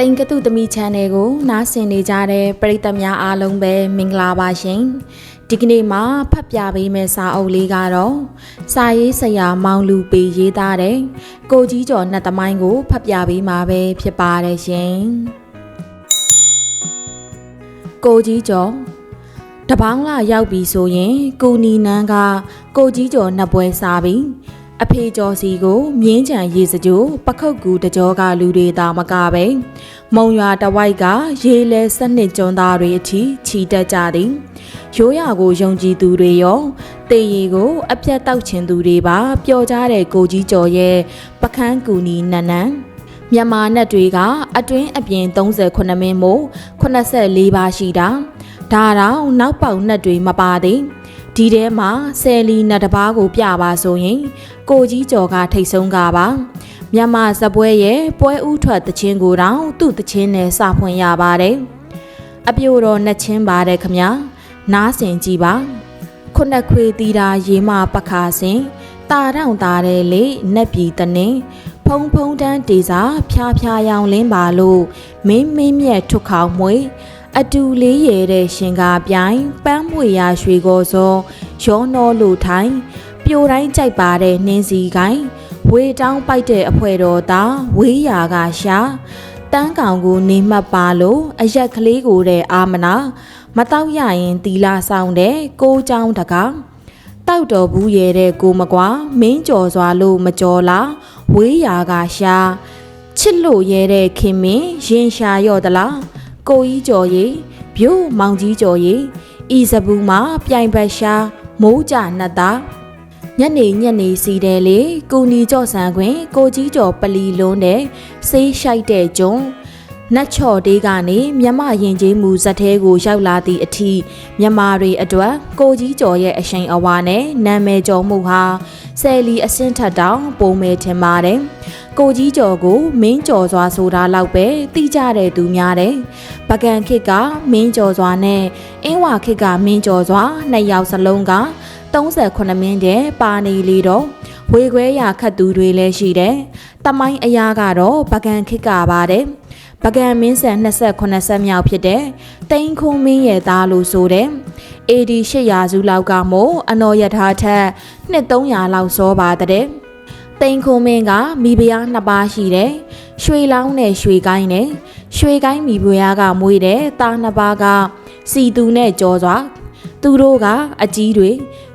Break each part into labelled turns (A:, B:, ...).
A: တိန်ကတုသမီ channel ကို နားဆင်နေကြတဲ့ပရိသတ်များအားလုံးပဲမင်္ဂလာပါရှင်ဒီကနေ့မှာဖတ်ပြပေးမယ့်စာအုပ်လေးကတော့စာရေးဆရာမောင်လူပေရေးသားတဲ့ကိုကြီးကျော်နှစ်သမိုင်းကိုဖတ်ပြပေးမှာပဲဖြစ်ပါတယ်ရှင်ကိုကြီးကျော်တပေါင်းလာရောက်ပြီဆိုရင်ကိုနီနန်းကကိုကြီးကျော်နှစ်ပွဲစားပြီး အဖေကျော်စီကိုမြင်းချံရေစကြိုပခုတ်ကူတကြောကလူတွေသာမကပဲမုံရွာတဝိုက်ကရေလဲစနစ်ကျွန်းသားတွေအထိခြီတက်ကြသည်ရိုးရာကိုယုံကြည်သူတွေရောတေရီကိုအပြတ်တောက်ချင်သူတွေပါပျော်ကြတဲ့ကိုကြီးကျော်ရဲ့ပခန်းကူနီနန်းနန်းမြန်မာနက်တွေက အတွင်းအပြင်38မင်းမို့84ပါးရှိတာဒါတော့နောက်ပေါက်နက်တွေမပါသေး ဒီထဲမှာဆယ်လီနတ်တစ်ပါးကိုပြပါဆိုရင်ကိုကြီးကျော်ကထိတ်ဆုံးကပါမြန်မာဇပွဲရဲ့ပွဲဥထွက်တခြင်းကိုတောင်သူ့တခြင်းနဲ့စဖွင့်ရပါတယ်အပြိုတော်နှစ်ချင်းပါတယ်ခမညာနားဆင်ကြည့်ပါခုနှစ်ခွေတီတာရေမပခါစင်တာတောင်တာတဲ့လေနက်ပြည်တနင်ဖုံဖုံတန်းတေစာဖျားဖျားရောင်လင်းပါလို့မင်းမင်းမြက်ထုတ်ခေါင်မွေ အတူလေးရဲတဲ့ရှင်ကားပြိုင်ပန်းမွေရရွှေကောစောရောနောလို့ထိုင်ပြိုတိုင်းကြိုက်ပါတဲ့နှင်းစီကိုင်းဝေတောင်းပိုက်တဲ့အဖွဲတော်သားဝေးရာကရှာတန်းကောင်ကိုနေမှတ်ပါလို့အရက်ကလေးကိုတဲ့အာမနာမတော့ရရင်တီလာဆောင်တဲ့ကိုเจ้าတကားတောက်တော်ဘူးရဲတဲ့ကိုမကွာမင်းကြော်စွာလို့မကြော်လားဝေးရာကရှာချစ်လို့ရဲတဲ့ခင်မင်းရင်ရှာရော့တလား ကိုကြီးကြော်ရီဗျိုးမောင်ကြီးကြော်ရီဤစပူမှာပြိုင်ပတ်ရှာမိုးကြနှက်သားညနေညနေစီတယ်လေကိုနီကြော့ဆန်ခွင်ကိုကြီးကျော်ပလီလုံးတဲ့ဆေးရှိုက်တဲ့ကျုံ နတ်ချော်တေးကနေမြမရင်ကျေးမှုဇက်သေးကိုရောက်လာသည့်အထိမြမတွေအတွက်ကိုကြီးကျော်ရဲ့အရှိန်အဝါနဲ့နာမည်ကျော်မှုဟာဆယ်လီအစင်းထက်တောင်ပုံမဲထင်ပါတယ်ကိုကြီးကျော်ကိုမင်းကျော်စွာဆိုတာလောက်ပဲသိကြတဲ့သူများတယ်ပကံခစ်ကမင်းကျော်စွာနဲ့အင်းဝါခစ်ကမင်းကျော်စွာနှစ်ယောက်စလုံးက38မင်းတဲ့ပါနေလေတော့ဝေခွဲရခတ်သူတွေလည်းရှိတယ်။တမိုင်းအရာကတော့ပကံခစ်ကပါတယ်။ ပကံမင်းဆန်28ဆက်မြောက်ဖြစ်တဲ့တိန်ခုံမင်းရဲ့သားလို့ဆိုတယ်။ AD 800စုလောက်ကမို့အနော်ယထာထက်နှစ်300လောက်စောပါတဲ့။တိန်ခုံမင်းကမိဖုရားနှစ်ပါးရှိတယ်။ရွှေလောင်းနဲ့ရွှေကိုင်းနဲ့ရွှေကိုင်းမိဖုရားကမွေးတယ်။သားနှစ်ပါးကစီသူနဲ့ကြောစွာသူတို့ကအကြီးတွေ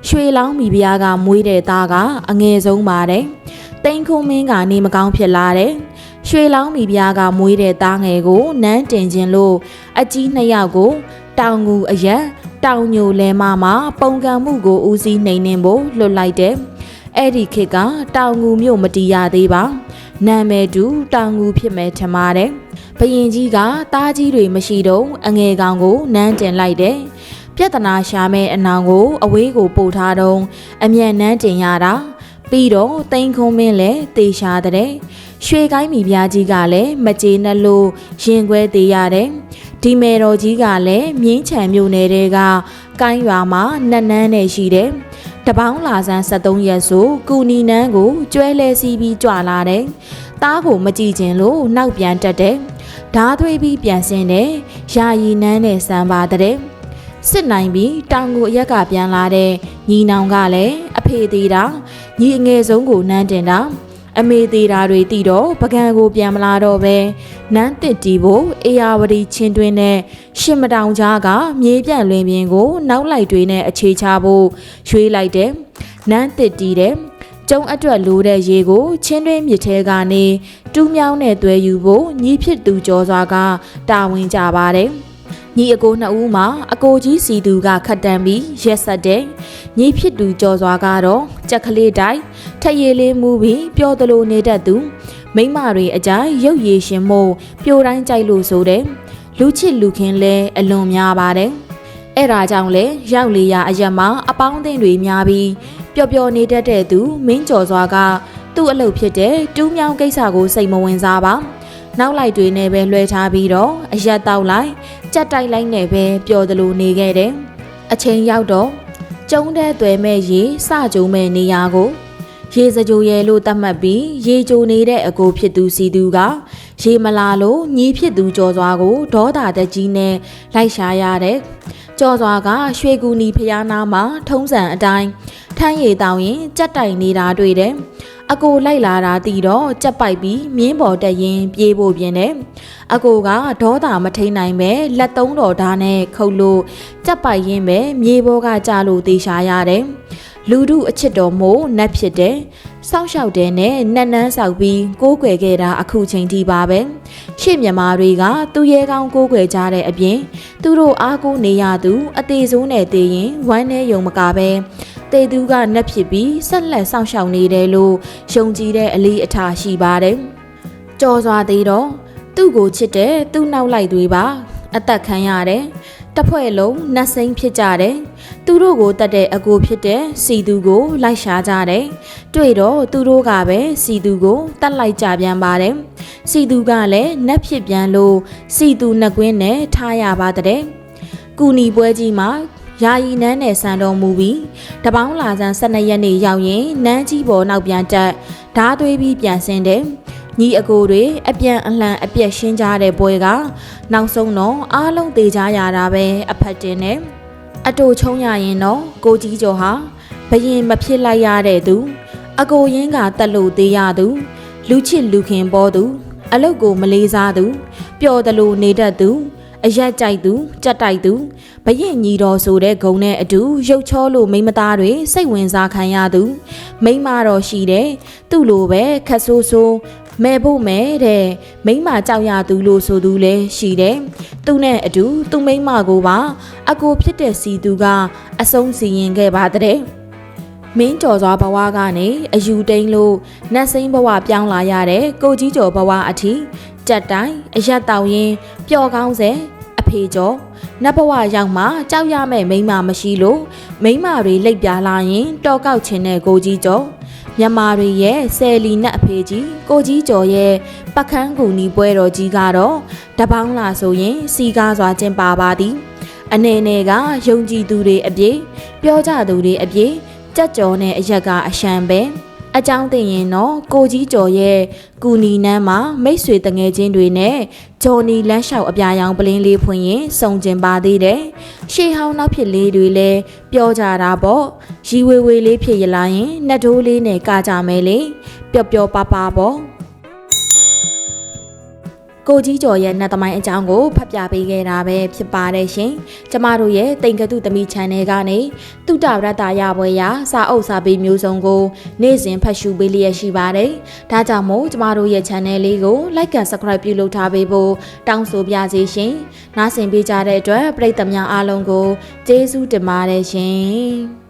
A: ရွှေလောင်းမိဖုရားကမွေးတဲ့သားကအငယ်ဆုံးပါတယ်။တိန်ခုံမင်းကနေမကောင်းဖြစ်လာတယ်။ ရွှေလောင်းမိဖုရားကမွေးတဲ့သားငယ်ကိုနန်းတင်ခြင်းလို့အကြီးနှစ်ယောက်ကို တောင်ငူအရက်တောင်ညိုလဲမမှာပုံကံမှုကိုဦးစီးနှိမ်နှင်းဖို့လွတ်လိုက်တယ်။အဲ့ဒီခေတ်ကတောင်ငူမြို့မတီးရသေးပါ။နာမည်တူတောင်ငူဖြစ်မဲ့ထင်ပါတယ်။ဘရင်ကြီးကတားကြီးတွေမရှိတော့အငယ်ကောင်ကိုနန်းတင်လိုက်တယ်။ပြဿနာရှာမဲ့အနောင်ကို အဝေးကိုပို့ထားတော့အမြန်နှန်းတင်ရတာ ပြီးတော့တိန်ခုံးမင်းလည်းတေရှာတဲ့ရွှေကိုင်းမိဖုရားကြီးကလည်းမကြေနပ်လို့ရင်ခွဲသေးရတယ်ဒီမေတော်ကြီးကလည်းမြင်းချံမြို့နယ်တဲကကိုင်းရွာမှာနတ်နန်းနဲ့ရှိတယ်တပေါင်းလာဆန်း73ရက်ဆိုကူနီနန်းကိုကျွဲလဲစီးပြီးကြွလာတယ်တားကိုမကြည့်ခြင်းလို့နောက်ပြန်တက်တယ်ဓာသွေးပြီးပြန်ဆင်းတယ်ယာယီနန်းနဲ့စံပါတဲ့စစ်နိုင်ပြီးတောင်ကိုအရက်ကပြန်လာတဲ့ညီနောင်ကလည်းအဖေသေးတာ ညီအငယ်ဆုံးကိုနန်းတင်တာအမေသေးတာတွေတည်တော့ပကံကိုပြန်မလာတော့ပဲနန်းတစ်တီဖို့အေယာဝတီချင်းတွင်းနဲ့ရှင်မတောင်ကြားကမြေပြန့်လွင်ပြင်ကို နောက်လိုက်တွေနဲ့အခြေချဖို့ရွှေ့လိုက်တယ်နန်းတစ်တီတဲ့ကျုံအတွက်လိုတဲ့ရေကိုချင်းတွင်းမြစ်ထဲကနေတူးမြောင်းနဲ့တွဲယူဖို့ညီဖြစ်သူကျော်စွာကတာဝန်ကြပါတယ် ညီအကိုနှစ်ဦးမှာအကိုကြီးစီသူကခတ်တန်ပြီးရက်ဆက်တယ်။ညီဖြစ်သူကြော်စွာကတော့ကြက်ကလေးတိုင်းထက်ရည်လေးမူပြီးပျော်သလိုနေတတ်သူမိမတွေအကြိုင်ရုပ်ရည်ရှင်မို့ပြိုတိုင်းကြိုက်လို့ဆိုတယ်။လူချစ်လူခင်လဲအလွန်များပါတယ်။အဲ့ဒါကြောင့်လဲရောက်လေရအရက်မှာအပေါင်းအသင်းတွေများပြီးပျော်ပျော်နေတတ်တဲ့သူမင်းကျော်စွာကသူ့အလုပ်ဖြစ်တဲ့တူးမြောင်းကိစ္စကိုစိတ်မဝင်စားပါ။ နောက်လိုက်တွေနဲ့ပဲလွှဲထားပြီးတော့အရက်တောက်လိုက်ကြက်တိုက်လိုက်နဲ့ပဲပျော်သလိုနေခဲ့တယ်။အချိန်ရောက်တော့ကျုံတဲ့သွဲမဲ့ရေစကြုံမဲ့နေရာကိုရေစကြိုရဲလို့သတ်မှတ်ပြီးရေကြိုနေတဲ့အကိုဖြစ်သူစီသူကရေမလာလို့ညီးဖြစ်သူကြော်စွာကိုဒေါသတကြီးနဲ့လိုက်ရှာရတဲ့ကြော်စွာကရွှေကူနီဖျားနာမှာထုံးစံအတိုင်းထမ်းရည်တောင်းရင်ကြက်တိုင်နေတာတွေ့တယ် အကိုလိုက်လာတာတီတော့ကြက်ပိုက်ပြီးမြင်းပေါ်တက်ရင်ပြေးဖို့ပြင်တယ်အကိုကဒေါသမထိန်နိုင်ပဲလက်သုံးတော်ဓာတ်နဲ့ခုတ်လို့ကြက်ပိုက်ရင်းပဲမြေပေါ်ကကြလို့တေရှာရတယ်လူတို့အချစ်တော်မို့နတ်ဖြစ်တယ်။စောင့်ရှောက်တဲ့နဲ့နတ်နန်းဆောက်ပြီးကိုးကွယ်ခဲ့တာအခုချိန်ထိပါပဲ။ရှေ့မြန်မာတွေကသူရဲကောင်းကိုးကွယ်ကြတဲ့အပြင် သူတို့အားကိုးနေရသူ အသေးဆုံးနဲ့တည်ရင်ဝမ်းနဲ့ယုံမကပဲ တေသူကနတ်ဖြစ်ပြီးဆက်လက်စောင့်ရှောက်နေတယ်လို့ယုံကြည်တဲ့အလေးအထားရှိပါတယ်။ကြော်စွာသေးတော့သူ့ကိုချစ်တဲ့သူ့နောက်လိုက်တွေပါအသက်ခံရတယ်။တစ်ဖွဲ့လုံးနှက်စိမ့်ဖြစ်ကြတယ်။သူတို့ကိုတတ်တဲ့အကိုဖြစ်တဲ့စီသူကို လိုက်ရှာကြတယ်။တွေ့တော့သူတို့ကပဲစီသူကိုတတ်လိုက်ကြပြန်ပါတယ်။စီသူကလည်းနှက်ဖြစ်ပြန်လို့စီသူနှစ်ကွင်းနဲ့ထားရပါတဲ့။ကူနီပွဲကြီးမှာ ယာယီနန်းနဲ့ဆန်တော်မူပြီးတပေါင်းလာဆန်း12ရက်နေ့ရောက်ရင်နန်းကြီးပေါ်နောက်ပြန်တက်ဓားသွေးပြီးပြန်ဆင်းတယ်။ညီအကိုတွေအပြန်အလှန်အပြက်ရှင်းကြတဲ့ပွဲကနောက်ဆုံးတော့အားလုံးသေးကြရတာပဲအဖက်တင်နဲ့အတူချုံရရင်တော့ကိုကြီးကျော်ဟာဘရင်မဖြစ်လိုက်ရတဲ့သူ အကိုရင်းကတက်လို့သေးရသူ လူချစ်လူခင်ပေါ်သူ အလုတ်ကိုမလေးစားသူပျော်တယ်လို့နေတတ်သူ အရက်ကြိုက်သူကြက်တိုက်သူဘရင်ညီတော်ဆိုတဲ့ဂုံနဲ့အတူရုပ်ချောလို့မိမသားတွေစိတ်ဝင်စားခံရသူ မိမတော်ရှိတယ်သူ့လိုပဲခက်ဆိုးဆိုးမဲဖို့မဲတဲ့မိမကြောက်ရသူလို့ဆိုသူလဲရှိတယ်သူနဲ့အတူသူမိမကိုပါအကိုဖြစ်တဲ့စီသူကအဆုံးစီရင်ခဲ့ပါတဲ့မင်းကျော်စွာဘဝကနေအယူတိန်လို့နတ်စိမ့်ဘဝပြောင်းလာရတဲ့ကိုကြီးကျော်ဘဝအထိ ကြက်တိုင်းအရက်တောင်ရင်ပျော်ကောင်းစေအဖေကျော်နတ်ဘဝရောက်မှကြောက်ရမဲ့မိန်းမမရှိလို့မိန်းမတွေလိပ်ပြာလာရင်တော်ကောက်ခြင်းတဲ့ကိုကြီးကျော်မြန်မာတွေရဲ့ဆယ်လီနတ်အဖေကြီးကိုကြီးကျော်ရဲ့ပကန်းကူနီပွဲတော်ကြီးကတော့တပေါင်းလာဆိုရင် စီကားစွာကျင်းပါပါသည်အနေနဲ့ကယုံကြည်သူတွေအပြည့်ပြောကြသူတွေအပြည့်ကြက်ကြော်နဲ့အရက်ကအရှံပဲ အကြောင်းသိရင်တော့ကိုကြီးကျော်ရဲ့ကူနီနန်းမှာမိတ်ဆွေတငယ်ချင်းတွေနဲ့ဂျော်နီလမ်းလျှောက်အပြာရောင်ပလင်းလေးဖွင့်ရင်စုံကျင်ပါသေးတယ်။ရှေးဟောင်းနောက်ဖြစ်လေးတွေလည်းပြောကြတာပေါ့။ရီဝေဝေလေးဖြစ်ရလာရင်နှက်တိုးလေးနဲ့ကကြမယ်လေ။ပျော်ပျော်ပါပါပေါ့။ ကိုကြီးကျော်ရဲ့နတ်သမိုင်းအကြောင်းကိုဖတ်ပြပေးခဲ့တာပဲဖြစ်ပါတယ်ရှင်။ကျမတို့ရဲ့တိမ်ကတုသမီ channel ကနေတုတရတ္တရပွဲရာစာအုပ်စာပေမျိုးစုံကို နေ့စဉ်ဖတ်ရှုပေးလျက်ရှိပါတယ်။ဒါကြောင့်မို့ကျမတို့ရဲ့ channel လေးကို like and subscribe ပြုလုပ်ထားပေးဖို့တောင်းဆိုပါရစေရှင်။နားဆင်ပေးကြတဲ့အတွက်ပရိသတ်များအားလုံးကိုကျေးဇူးတင်ပါတယ်ရှင်။